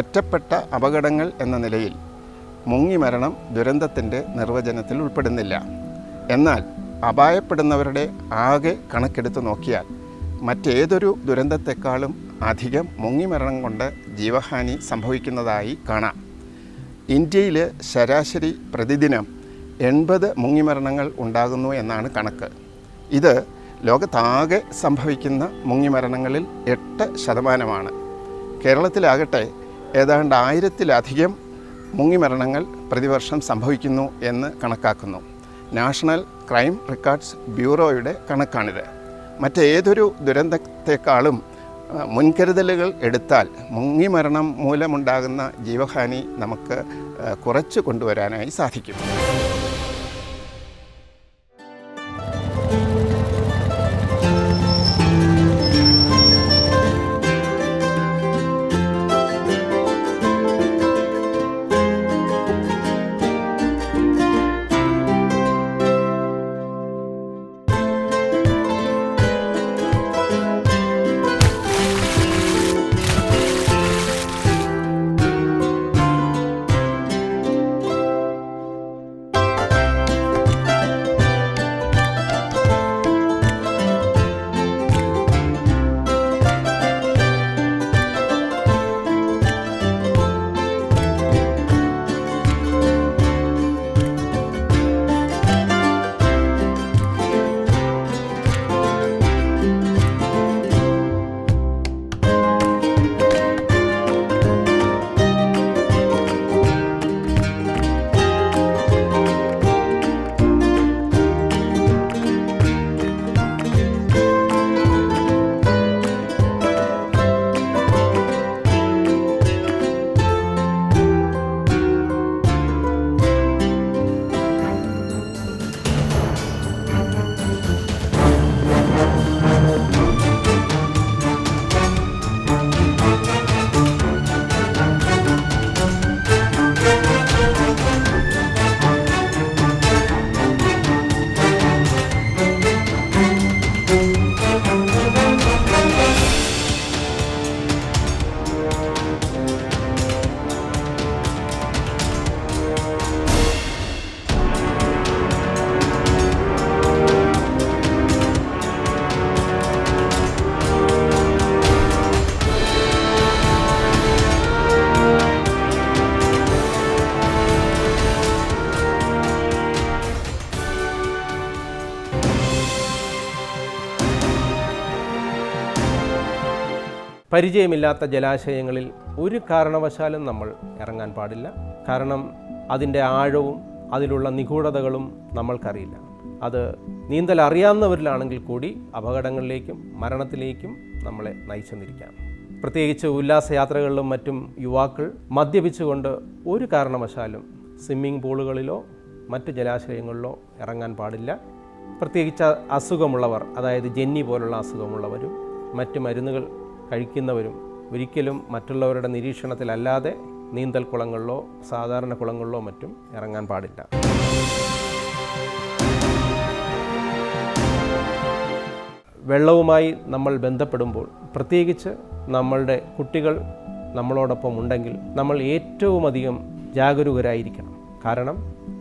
ഒറ്റപ്പെട്ട അപകടങ്ങൾ എന്ന നിലയിൽ മുങ്ങിമരണം ദുരന്തത്തിന്റെ നിർവചനത്തിൽ ഉൾപ്പെടുന്നില്ല. എന്നാൽ അപായപ്പെടുന്നവരുടെ ആകെ കണക്കെടുത്ത് നോക്കിയാൽ മറ്റേതൊരു ദുരന്തത്തെക്കാളും അധികം മുങ്ങിമരണം കൊണ്ട് ജീവഹാനി സംഭവിക്കുന്നതായി കാണാം. ഇന്ത്യയിൽ ശരാശരി പ്രതിദിനം എൺപത് മുങ്ങിമരണങ്ങൾ ഉണ്ടാകുന്നു എന്നാണ് കണക്ക്. ഇത് ലോകത്താകെ സംഭവിക്കുന്ന മുങ്ങിമരണങ്ങളിൽ എട്ട് ശതമാനമാണ്. കേരളത്തിലാകട്ടെ ഏതാണ്ട് ആയിരത്തിലധികം മുങ്ങിമരണങ്ങൾ പ്രതിവർഷം സംഭവിക്കുന്നു എന്ന് കണക്കാക്കുന്നു. നാഷണൽ ക്രൈം റെക്കോർഡ്സ് ബ്യൂറോയുടെ കണക്കാണിത്. മറ്റേതൊരു ദുരന്തത്തെക്കാളും മുൻകരുതലുകൾ എടുത്താൽ മുങ്ങിമരണം മൂലമുണ്ടാകുന്ന ജീവഹാനി നമുക്ക് കുറച്ച് കൊണ്ടുവരാനായി സാധിക്കും. പരിചയമില്ലാത്ത ജലാശയങ്ങളിൽ ഒരു കാരണവശാലും നമ്മൾ ഇറങ്ങാൻ പാടില്ല. കാരണം അതിന്റെ ആഴവും അതിലുള്ള നിഗൂഢതകളും നമ്മൾക്കറിയില്ല. അത് നീന്തൽ അറിയാവുന്നവരിലാണെങ്കിൽ കൂടി അപകടങ്ങളിലേക്കും മരണത്തിലേക്കും നമ്മളെ നയിച്ചെന്നിരിക്കാം പ്രത്യേകിച്ച് ഉല്ലാസയാത്രകളിലും മറ്റും യുവാക്കൾ മദ്യപിച്ചുകൊണ്ട് ഒരു കാരണവശാലും സ്വിമ്മിംഗ് പൂളുകളിലോ മറ്റ് ജലാശയങ്ങളിലോ ഇറങ്ങാൻ പാടില്ല. പ്രത്യേകിച്ച് അസുഖമുള്ളവർ അതായത് ജെന്നി പോലുള്ള അസുഖമുള്ളവരും മറ്റ് മരുന്നുകൾ കഴിക്കുന്നവരും ഒരിക്കലും മറ്റുള്ളവരുടെ നിരീക്ഷണത്തിലല്ലാതെ നീന്തൽ കുളങ്ങളിലോ സാധാരണ കുളങ്ങളിലോ മറ്റും ഇറങ്ങാൻ പാടില്ല. വെള്ളവുമായി നമ്മൾ ബന്ധപ്പെടുമ്പോൾ പ്രത്യേകിച്ച് നമ്മളുടെ കുട്ടികൾ നമ്മളോടൊപ്പം ഉണ്ടെങ്കിൽ നമ്മൾ ഏറ്റവും അധികം ജാഗരൂകരായിരിക്കണം. കാരണം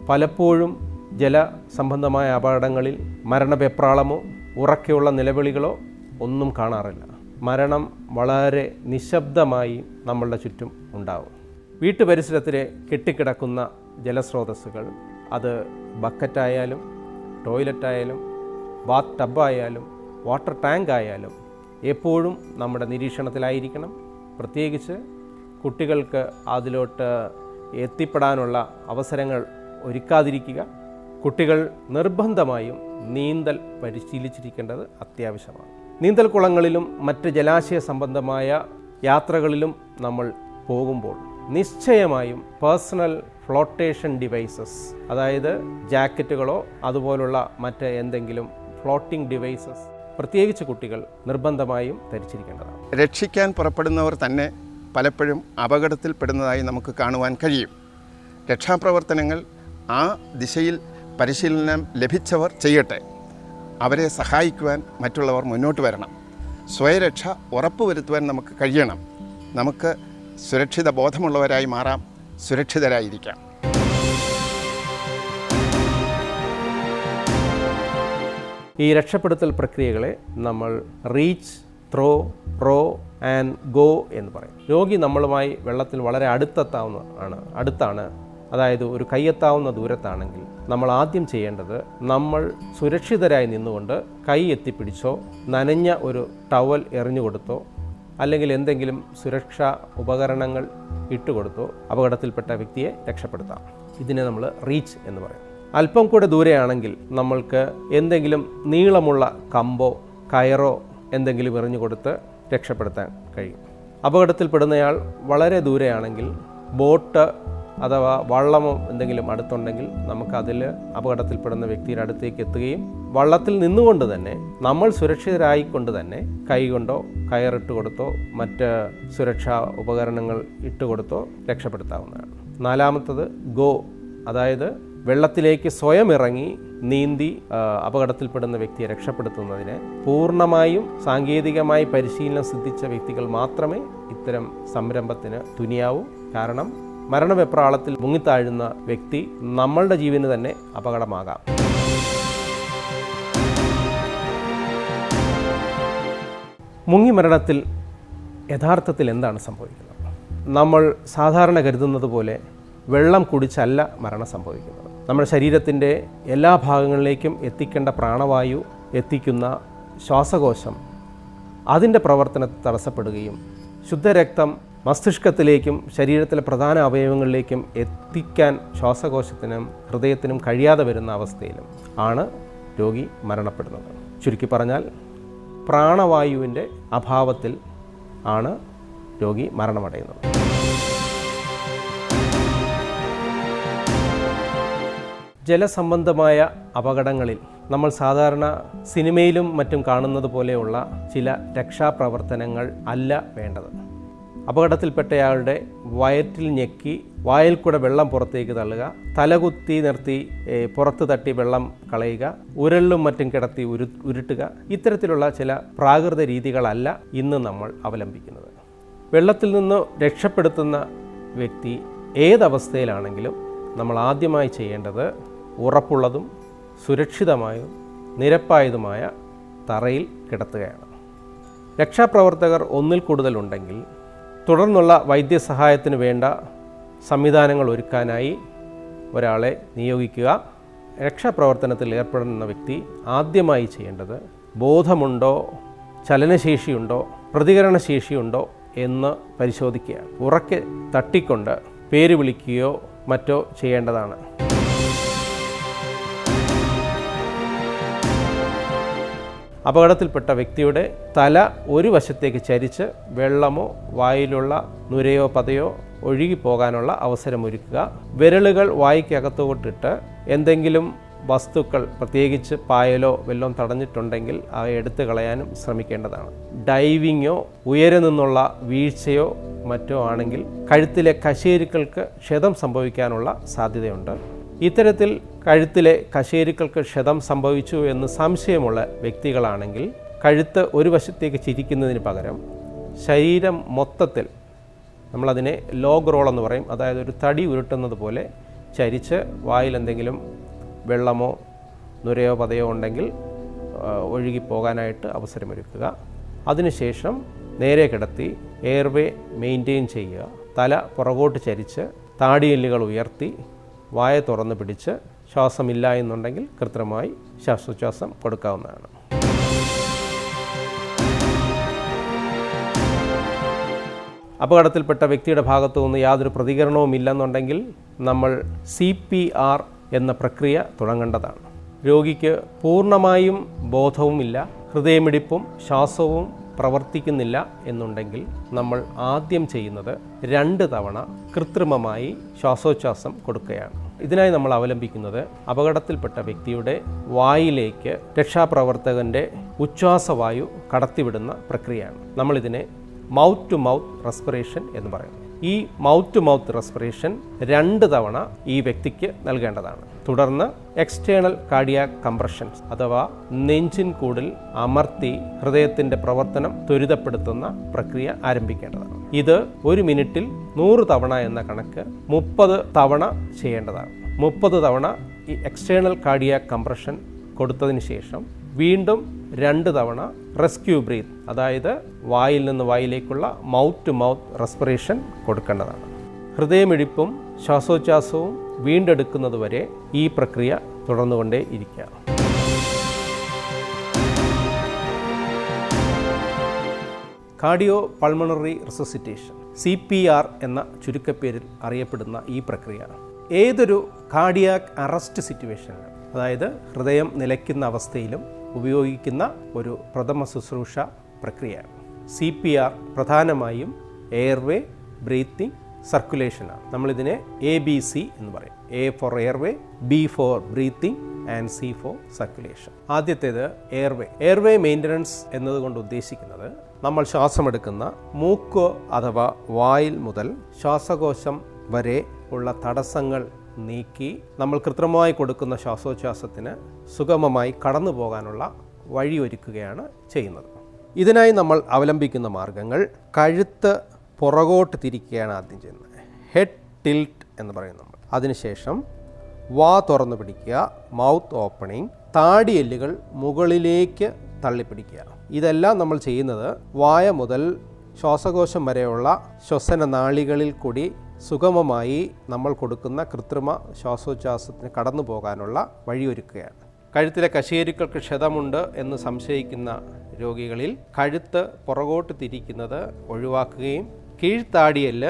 പലപ്പോഴും ജല സംബന്ധമായ അപകടങ്ങളിൽ മരണവെപ്രാളമോ ഉറക്കെയുള്ള നിലവിളികളോ ഒന്നും കാണാറില്ല. മരണം വളരെ നിശബ്ദമായി നമ്മളുടെ ചുറ്റും ഉണ്ടാവും. വീട്ടുപരിസരത്തിലെ കെട്ടിക്കിടക്കുന്ന ജലസ്രോതസ്സുകൾ അത് ബക്കറ്റായാലും ടോയ്ലറ്റായാലും ബാത്ത് ടബായാലും വാട്ടർ ടാങ്ക് ആയാലും എപ്പോഴും നമ്മുടെ നിരീക്ഷണത്തിലായിരിക്കണം. പ്രത്യേകിച്ച് കുട്ടികൾക്ക് അതിലോട്ട് എത്തിപ്പെടാനുള്ള അവസരങ്ങൾ ഒരുക്കാതിരിക്കുക. കുട്ടികൾ നിർബന്ധമായും നീന്തൽ പരിശീലിച്ചിരിക്കേണ്ടത് അത്യാവശ്യമാണ്. നീന്തൽ കുളങ്ങളിലും മറ്റ് ജലാശയ സംബന്ധമായ യാത്രകളിലും നമ്മൾ പോകുമ്പോൾ നിശ്ചയമായും പേഴ്സണൽ ഫ്ലോട്ടേഷൻ ഡിവൈസസ് അതായത് ജാക്കറ്റുകളോ അതുപോലുള്ള മറ്റ് എന്തെങ്കിലും ഫ്ലോട്ടിംഗ് ഡിവൈസസ് പ്രത്യേകിച്ച് കുട്ടികൾ നിർബന്ധമായും ധരിച്ചിരിക്കേണ്ടതാണ്. രക്ഷിക്കാൻ പുറപ്പെടുന്നവർ തന്നെ പലപ്പോഴും അപകടത്തിൽപ്പെടുന്നതായി നമുക്ക് കാണുവാൻ കഴിയും. രക്ഷാപ്രവർത്തനങ്ങൾ ആ ദിശയിൽ പരിശീലനം ലഭിച്ചവർ ചെയ്യട്ടെ. അവരെ സഹായിക്കുവാൻ മറ്റുള്ളവർ മുന്നോട്ട് വരണം. സ്വയരക്ഷ ഉറപ്പുവരുത്തുവാൻ നമുക്ക് കഴിയണം. നമുക്ക് സുരക്ഷിത ബോധമുള്ളവരായി മാറാം സുരക്ഷിതരായിരിക്കാം. ഈ രക്ഷപ്പെടുത്തൽ പ്രക്രിയകളെ നമ്മൾ reach throw row and go എന്ന് പറയും. രോഗി നമ്മളുമായി വെള്ളത്തിൽ വളരെ അടുത്തെത്താവുന്ന ആണ് അടുത്താണ് അതായത് ഒരു കൈയെത്താവുന്ന ദൂരത്താണെങ്കിൽ നമ്മൾ ആദ്യം ചെയ്യേണ്ടത് നമ്മൾ സുരക്ഷിതരായി നിന്നുകൊണ്ട് കൈ എത്തിപ്പിടിച്ചോ നനഞ്ഞ ഒരു ടവൽ എറിഞ്ഞു കൊടുത്തോ അല്ലെങ്കിൽ എന്തെങ്കിലും സുരക്ഷാ ഉപകരണങ്ങൾ ഇട്ടുകൊടുത്തോ അപകടത്തിൽപ്പെട്ട വ്യക്തിയെ രക്ഷപ്പെടുത്താം. ഇതിനെ നമ്മൾ റീച്ച് എന്ന് പറയും. അല്പം കൂടെ ദൂരെയാണെങ്കിൽ നമ്മൾക്ക് എന്തെങ്കിലും നീളമുള്ള കമ്പോ കയറോ എന്തെങ്കിലും എറിഞ്ഞു കൊടുത്ത് രക്ഷപ്പെടുത്താൻ കഴിയും. അപകടത്തിൽപ്പെടുന്നയാൾ വളരെ ദൂരെയാണെങ്കിൽ ബോട്ട് അഥവാ വള്ളമോ എന്തെങ്കിലും അടുത്തുണ്ടെങ്കിൽ നമുക്കതിൽ അപകടത്തിൽപ്പെടുന്ന വ്യക്തിയുടെ അടുത്തേക്ക് എത്തുകയും വള്ളത്തിൽ നിന്നുകൊണ്ട് തന്നെ നമ്മൾ സുരക്ഷിതരായിക്കൊണ്ട് തന്നെ കൈകൊണ്ടോ കയറിട്ട് കൊടുത്തോ മറ്റ് സുരക്ഷാ ഉപകരണങ്ങൾ ഇട്ട് കൊടുത്തോ രക്ഷപ്പെടുത്താവുന്നതാണ്. നാലാമത്തത് ഗോ അതായത് വെള്ളത്തിലേക്ക് സ്വയം ഇറങ്ങി നീന്തി അപകടത്തിൽപ്പെടുന്ന വ്യക്തിയെ രക്ഷപ്പെടുത്തുന്നതിന് പൂർണമായും സാങ്കേതികമായി പരിശീലനം സിദ്ധിച്ച വ്യക്തികൾ മാത്രമേ ഇത്തരം സംരംഭത്തിന് തുനിയാവൂ. കാരണം മരണവെപ്രാളത്തിൽ മുങ്ങിത്താഴുന്ന വ്യക്തി നമ്മളുടെ ജീവന് തന്നെ അപകടമാകാം. മുങ്ങി മരണത്തിൽ യഥാർത്ഥത്തിൽ എന്താണ് സംഭവിക്കുന്നത്? നമ്മൾ സാധാരണ കരുതുന്നത് പോലെ വെള്ളം കുടിച്ചല്ല മരണം സംഭവിക്കുന്നത്. നമ്മുടെ ശരീരത്തിന്റെ എല്ലാ ഭാഗങ്ങളിലേക്കും എത്തിക്കേണ്ട പ്രാണവായു എത്തിക്കുന്ന ശ്വാസകോശം അതിന്റെ പ്രവർത്തനത്തെ തടസ്സപ്പെടുകയും ശുദ്ധരക്തം മസ്തിഷ്കത്തിലേക്കും ശരീരത്തിലെ പ്രധാന അവയവങ്ങളിലേക്കും എത്തിക്കാൻ ശ്വാസകോശത്തിനും ഹൃദയത്തിനും കഴിയാതെ വരുന്ന അവസ്ഥയിലും ആണ് രോഗി മരണപ്പെടുന്നത്. ചുരുക്കി പറഞ്ഞാൽ പ്രാണവായുവിന്റെ അഭാവത്തിൽ ആണ് രോഗി മരണമടയുന്നത്. ജലസംബന്ധമായ അപകടങ്ങളിൽ നമ്മൾ സാധാരണ സിനിമയിലും മറ്റും കാണുന്നത് പോലെയുള്ള ചില രക്ഷാപ്രവർത്തനങ്ങൾ അല്ല വേണ്ടത്. അപകടത്തിൽപ്പെട്ടയാളുടെ വയറ്റിൽ ഞെക്കി വായിൽ കൂടെ വെള്ളം പുറത്തേക്ക് തള്ളുക തലകുത്തി നിർത്തി പുറത്ത് തട്ടി വെള്ളം കളയുക ഉരളിലും മറ്റും കിടത്തി ഉരു ഉരുട്ടുക ഇത്തരത്തിലുള്ള ചില പ്രാകൃത രീതികളല്ല ഇന്ന് നമ്മൾ അവലംബിക്കുന്നത്. വെള്ളത്തിൽ നിന്ന് രക്ഷപ്പെടുത്തുന്ന വ്യക്തി ഏതവസ്ഥയിലാണെങ്കിലും നമ്മൾ ആദ്യമായി ചെയ്യേണ്ടത് ഉറപ്പുള്ളതും സുരക്ഷിതമായതും നിരപ്പായതുമായ തറയിൽ കിടത്തുകയാണ്. രക്ഷാപ്രവർത്തകർ ഒന്നിൽ കൂടുതലുണ്ടെങ്കിൽ തുടർന്നുള്ള വൈദ്യസഹായത്തിന് വേണ്ട സംവിധാനങ്ങൾ ഒരുക്കാനായി ഒരാളെ നിയോഗിക്കുക. രക്ഷാപ്രവർത്തനത്തിൽ ഏർപ്പെടുന്ന വ്യക്തി ആദ്യമായി ചെയ്യേണ്ടത് ബോധമുണ്ടോ ചലനശേഷിയുണ്ടോ പ്രതികരണശേഷിയുണ്ടോ എന്ന് പരിശോധിക്കുക. ഉറക്കെ തട്ടിക്കൊണ്ട് പേര് വിളിക്കുകയോ മറ്റോ ചെയ്യേണ്ടതാണ്. അപകടത്തിൽപ്പെട്ട വ്യക്തിയുടെ തല ഒരു വശത്തേക്ക് ചരിച്ച് വെള്ളമോ വായിലുള്ള നുരയോ പതയോ ഒഴുകിപ്പോകാനുള്ള അവസരമൊരുക്കുക. വിരലുകൾ വായിക്കകത്തോട്ടിട്ട് എന്തെങ്കിലും വസ്തുക്കൾ പ്രത്യേകിച്ച് പായലോ വെള്ളം തടഞ്ഞിട്ടുണ്ടെങ്കിൽ അവ എടുത്തു കളയാനും ശ്രമിക്കേണ്ടതാണ്. ഡൈവിങ്ങോ ഉയരെ നിന്നുള്ള വീഴ്ചയോ മറ്റോ ആണെങ്കിൽ കഴുത്തിലെ കശേരുക്കൾക്ക് ക്ഷതം സംഭവിക്കാനുള്ള സാധ്യതയുണ്ട്. ഇത്തരത്തിൽ കഴുത്തിലെ കശേരുക്കൾക്ക് ക്ഷതം സംഭവിച്ചു എന്ന് സംശയമുള്ള വ്യക്തികളാണെങ്കിൽ കഴുത്ത് ഒരു വശത്തേക്ക് ചിരിക്കുന്നതിന് പകരം ശരീരം മൊത്തത്തിൽ നമ്മളതിനെ ലോഗ് റോൾ എന്ന് പറയും. അതായത് ഒരു തടി ഉരുട്ടുന്നത് പോലെ ചരിച്ച് വായിൽ എന്തെങ്കിലും വെള്ളമോ നുരയോ പതയോ ഉണ്ടെങ്കിൽ ഒഴുകിപ്പോകാനായിട്ട് അവസരമൊരുക്കുക. അതിനുശേഷം നേരെ കിടത്തി എയർവേ മെയിന്റെയിൻ ചെയ്യുക. തല പുറകോട്ട് ചരിച്ച് താടിയെല്ലുകൾ ഉയർത്തി വായ തുറന്ന് പിടിച്ച് ശ്വാസമില്ല എന്നുണ്ടെങ്കിൽ കൃത്രിമമായി ശ്വാസോച്ഛ്വാസം കൊടുക്കാവുന്നതാണ്. അപകടത്തിൽപ്പെട്ട വ്യക്തിയുടെ ഭാഗത്തു നിന്ന് യാതൊരു പ്രതികരണവും ഇല്ലെന്നുണ്ടെങ്കിൽ നമ്മൾ സി പി ആർ എന്ന പ്രക്രിയ തുടങ്ങേണ്ടതാണ്. രോഗിക്ക് പൂർണമായും ബോധവുമില്ല ഹൃദയമിടിപ്പും ശ്വാസവും പ്രവർത്തിക്കുന്നില്ല എന്നുണ്ടെങ്കിൽ നമ്മൾ ആദ്യം ചെയ്യുന്നത് രണ്ട് തവണ കൃത്രിമമായി ശ്വാസോച്ഛ്വാസം കൊടുക്കുകയാണ്. ഇതിനായി നമ്മൾ അവലംബിക്കുന്നത് അപകടത്തിൽപ്പെട്ട വ്യക്തിയുടെ വായിലേക്ക് രക്ഷാപ്രവർത്തകന്റെ ഉച്ഛ്വാസവായു കടത്തിവിടുന്ന പ്രക്രിയയാണ്. നമ്മളിതിനെ മൗത്ത് ടു മൗത്ത് റെസ്പിറേഷൻ എന്ന് പറയുന്നു. ഈ മൗത്ത് ടു മൗത്ത് റെസ്പിറേഷൻ രണ്ട് തവണ ഈ വ്യക്തിക്ക് നൽകേണ്ടതാണ്. തുടർന്ന് എക്സ്റ്റേണൽ കാർഡിയാക് കംപ്രഷൻസ് അഥവാ നെഞ്ചിൻ കൂടിൽ അമർത്തി ഹൃദയത്തിന്റെ പ്രവർത്തനം ത്വരിതപ്പെടുത്തുന്ന പ്രക്രിയ ആരംഭിക്കേണ്ടതാണ്. ഇത് ഒരു മിനിറ്റിൽ നൂറ് തവണ എന്ന കണക്ക് മുപ്പത് തവണ ചെയ്യേണ്ടതാണ്. മുപ്പത് തവണ ഈ എക്സ്റ്റേണൽ കാർഡിയാക് കംപ്രഷൻ കൊടുത്തതിന് ശേഷം വീണ്ടും രണ്ട് തവണ റെസ്ക്യൂ ബ്രീത്ത് അതായത് വായിൽ നിന്ന് വായിലേക്കുള്ള മൗത്ത് ടു മൗത്ത് റെസ്പിറേഷൻ കൊടുക്കേണ്ടതാണ്. ഹൃദയമിടിപ്പും ശ്വാസോച്ഛ്വാസവും വീണ്ടെടുക്കുന്നതുവരെ ഈ പ്രക്രിയ തുടർന്നുകൊണ്ടേ ഇരിക്കുക. Cardio pulmonary resuscitation C P R എന്ന ചുരുക്കപ്പേരിൽ അറിയപ്പെടുന്ന ഈ പ്രക്രിയ. ഏതൊരു കാർഡിയാക് അറസ്റ്റ് സിറ്റുവേഷനിലും അതായത് ഹൃദയം നിലയ്ക്കുന്ന അവസ്ഥയിലും ഉപയോഗിക്കുന്ന ഒരു പ്രഥമ ശുശ്രൂഷ പ്രക്രിയയാണ്. സി പി ആർ പ്രധാനമായും എയർവേ ബ്രീത്തിങ് സർക്കുലേഷനാണ് നമ്മളിതിനെ എ ബി സി എന്ന് പറയും. A for airway B for breathing and C for circulation ആദ്യത്തേത് എയർവേ എയർവേ മെയിന്റനൻസ് എന്നതുകൊണ്ട് ഉദ്ദേശിക്കുന്നത് നമ്മൾ ശ്വാസമെടുക്കുന്ന മൂക്ക് അഥവാ വായിൽ മുതൽ ശ്വാസകോശം വരെ ഉള്ള തടസ്സങ്ങൾ നീക്കി നമ്മൾ കൃത്രിമമായി കൊടുക്കുന്ന ശ്വാസോച്ഛ്വാസത്തിന് സുഗമമായി കടന്നു പോകാനുള്ള വഴിയൊരുക്കുകയാണ് ചെയ്യുന്നത്. ഇതിനായി നമ്മൾ അവലംബിക്കുന്ന മാർഗങ്ങൾ കഴുത്ത് പുറകോട്ട് തിരിക്കുകയാണ് ആദ്യം ചെയ്യുന്നത്. ഹെഡ് ടിൽറ്റ് എന്ന് പറയും നമ്മൾ. അതിനുശേഷം വാ തുറന്നു പിടിക്കുക മൗത്ത് ഓപ്പണിംഗ് താടിയെല്ലുകൾ മുകളിലേക്ക് തള്ളിപ്പിടിക്കുക. ഇതെല്ലാം നമ്മൾ ചെയ്യുന്നത് വായ മുതൽ ശ്വാസകോശം വരെയുള്ള ശ്വസന നാളികളിൽ കൂടി സുഗമമായി നമ്മൾ കൊടുക്കുന്ന കൃത്രിമ ശ്വാസോച്ഛ്വാസത്തിന് കടന്നു പോകാനുള്ള വഴിയൊരുക്കുകയാണ്. കഴുത്തിലെ കശേരുക്കൾക്ക് ക്ഷതമുണ്ട് എന്ന് സംശയിക്കുന്ന രോഗികളിൽ കഴുത്ത് പുറകോട്ട് തിരിക്കുന്നത് ഒഴിവാക്കുകയും കീഴ്ത്താടിയൽ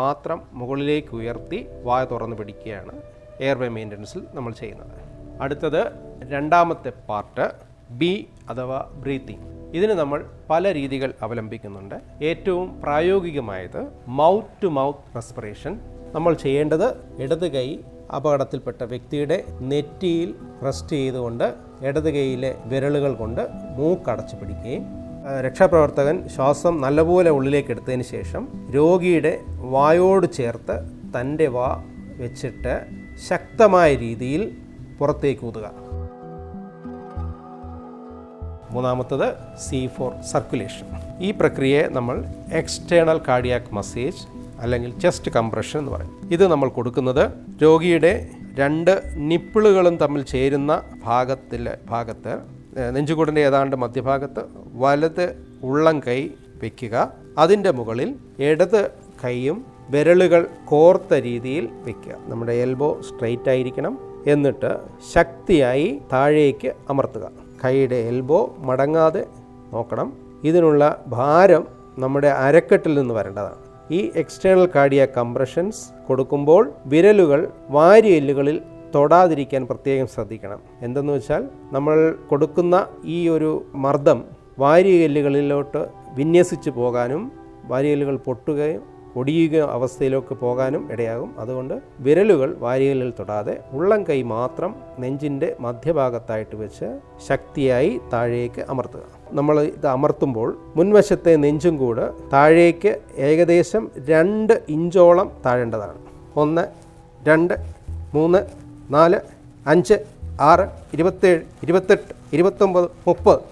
മാത്രം മുകളിലേക്ക് ഉയർത്തി വായ തുറന്നു പിടിക്കുകയാണ് എയർവേ മെയിന്റനൻസിൽ നമ്മൾ ചെയ്യുന്നത്. അടുത്തത് രണ്ടാമത്തെ പാർട്ട് ബി അഥവാ ബ്രീത്തിങ്. ഇതിന് നമ്മൾ പല രീതികൾ അവലംബിക്കുന്നുണ്ട്. ഏറ്റവും പ്രായോഗികമായത് മൗത്ത് ടു മൗത്ത് റെസ്പിറേഷൻ നമ്മൾ ചെയ്യേണ്ടത് ഇടത് കൈ അപകടത്തിൽപ്പെട്ട വ്യക്തിയുടെ നെറ്റിയിൽ റെസ്റ്റ് ചെയ്തുകൊണ്ട് ഇടത് കൈയിലെ വിരലുകൾ കൊണ്ട് മൂക്കടച്ചു പിടിക്കുകയും രക്ഷാപ്രവർത്തകൻ ശ്വാസം നല്ലപോലെ ഉള്ളിലേക്ക് എടുത്തതിന് ശേഷം രോഗിയുടെ വായോട് ചേർത്ത് തന്റെ വാ വെച്ചിട്ട് ശക്തമായ രീതിയിൽ പുറത്തേക്ക് ഊതുക. മൂന്നാമത്തത് സി ഫോർ സർക്കുലേഷൻ ഈ പ്രക്രിയയെ നമ്മൾ എക്സ്റ്റേണൽ കാർഡിയാക് മസേജ് അല്ലെങ്കിൽ ചെസ്റ്റ് കംപ്രഷൻ എന്ന് പറയും. ഇത് നമ്മൾ കൊടുക്കുന്നത് രോഗിയുടെ രണ്ട് നിപ്പിളുകളും തമ്മിൽ ചേരുന്ന ഭാഗത്തിലെ ഭാഗത്ത് നെഞ്ചുകൂടിന്റെ ഏതാണ്ട് മധ്യഭാഗത്ത് വലത് ഉള്ളം കൈ വയ്ക്കുക അതിന്റെ മുകളിൽ ഇടത് കൈയും വിരലുകൾ കോർത്ത രീതിയിൽ വയ്ക്കുക നമ്മുടെ എൽബോ സ്ട്രെയിറ്റ് ആയിരിക്കണം. എന്നിട്ട് ശക്തിയായി താഴേക്ക് അമർത്തുക. കൈയുടെ എൽബോ മടങ്ങാതെ നോക്കണം. ഇതിനുള്ള ഭാരം നമ്മുടെ അരക്കെട്ടിൽ നിന്ന് വരേണ്ടതാണ്. ഈ എക്സ്റ്റേണൽ കാർഡിയ കംപ്രഷൻസ് കൊടുക്കുമ്പോൾ വിരലുകൾ വാരിയെല്ലുകളിൽ തൊടാതിരിക്കാൻ പ്രത്യേകം ശ്രദ്ധിക്കണം. എന്തെന്ന് വെച്ചാൽ നമ്മൾ കൊടുക്കുന്ന ഈ ഒരു മർദ്ദം വാരിയെല്ലുകളിലോട്ട് വിന്യസിച്ച് പോകാനും വാരിയെല്ലുകൾ പൊട്ടുകയും ഒടിയുക അവസ്ഥയിലേക്ക് പോകാനും ഇടയാകും. അതുകൊണ്ട് വിരലുകൾ വാരികളിൽ തൊടാതെ ഉള്ളം കൈ മാത്രം നെഞ്ചിന്റെ മധ്യഭാഗത്തായിട്ട് വെച്ച് ശക്തിയായി താഴേക്ക് അമർത്തുക. നമ്മൾ ഇത് അമർത്തുമ്പോൾ മുൻവശത്തെ നെഞ്ചും കൂടെ താഴേക്ക് ഏകദേശം രണ്ട് ഇഞ്ചോളം താഴേണ്ടതാണ്. ഒന്ന് രണ്ട് മൂന്ന് നാല് അഞ്ച് ആറ് ഇരുപത്തേഴ് ഇരുപത്തെട്ട് ഇരുപത്തൊമ്പത് മുപ്പത്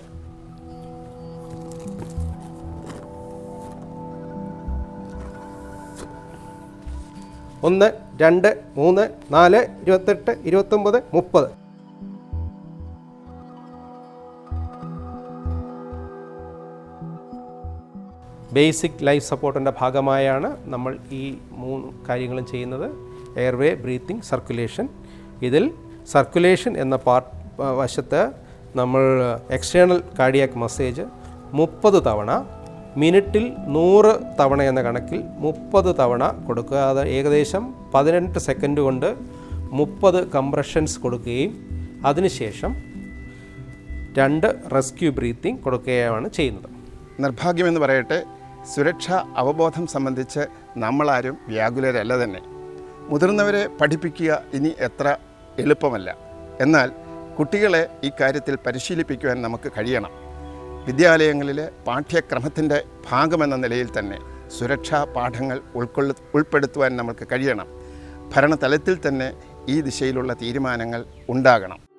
ഒന്ന് രണ്ട് മൂന്ന് നാല് ഇരുപത്തെട്ട് ഇരുപത്തൊമ്പത് മുപ്പത്. ബേസിക് ലൈഫ് സപ്പോർട്ടിന്റെ ഭാഗമായാണ് നമ്മൾ ഈ മൂന്ന് കാര്യങ്ങളും ചെയ്യുന്നത്. Airway breathing circulation. ഇതിൽ സർക്കുലേഷൻ എന്ന പാർട്ട് വശത്ത് നമ്മൾ എക്സ്റ്റേണൽ കാർഡിയാക് മസേജ് മുപ്പത് തവണ മിനിറ്റിൽ നൂറ് തവണ എന്ന കണക്കിൽ മുപ്പത് തവണ കൊടുക്കുക. അത് ഏകദേശം പതിനെട്ട് സെക്കൻഡ് കൊണ്ട് മുപ്പത് കംപ്രഷൻസ് കൊടുക്കുകയും അതിനുശേഷം രണ്ട് റെസ്ക്യൂ ബ്രീത്തിങ് കൊടുക്കുകയാണ് ചെയ്യുന്നത്. നിർഭാഗ്യമെന്ന് പറയട്ടെ സുരക്ഷാ അവബോധം സംബന്ധിച്ച് നമ്മളാരും വ്യാകുലരല്ല തന്നെ. മുതിർന്നവരെ പഠിപ്പിക്കുക ഇനി എത്ര എളുപ്പമല്ല. എന്നാൽ കുട്ടികളെ ഈ കാര്യത്തിൽ പരിശീലിപ്പിക്കുവാൻ നമുക്ക് കഴിയണം. വിദ്യാലയങ്ങളിലെ പാഠ്യക്രമത്തിന്റെ ഭാഗമെന്ന നിലയിൽ തന്നെ സുരക്ഷാ പാഠങ്ങൾ ഉൾക്കൊള്ളു ഉൾപ്പെടുത്തുവാൻ നമുക്ക് കഴിയണം. ഭരണതലത്തിൽ തന്നെ ഈ ദിശയിലുള്ള തീരുമാനങ്ങൾ ഉണ്ടാകണം.